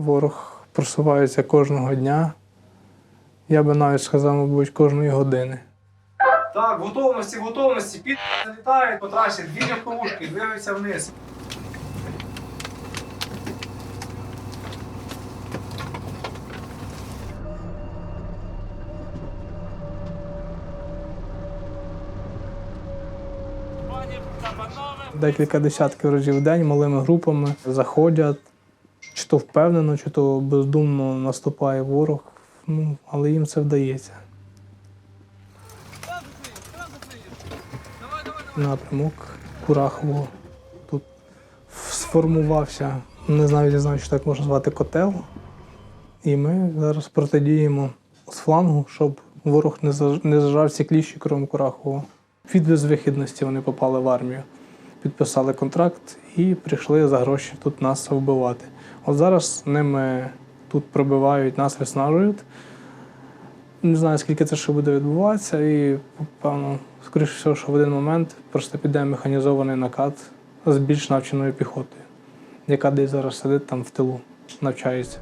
Ворог просувається кожного дня. Я би навіть сказав, мабуть, кожної години. Так, готовності, готовності. Під залітають по трасі, дві легковушки, двигаються вниз. Декілька десятків разів в день малими групами заходять, чи то впевнено, чи то бездумно наступає ворог. Ну, але їм це вдається. Напрямок Курахово. Тут сформувався, не знаю, не знаю, чи так можна звати котел. І ми зараз протидіємо з флангу, щоб ворог не заж- зажав ці кліщі крім Курахова. Від безвихідності вони попали в армію, підписали контракт і прийшли за гроші тут нас вбивати. От зараз ними тут пробивають, нас виснажують. Не знаю, скільки це ще буде відбуватися, і певно, скоріше всього, що в один момент просто піде механізований накат з більш навченою піхотою, яка десь зараз сидить там в тилу, навчається.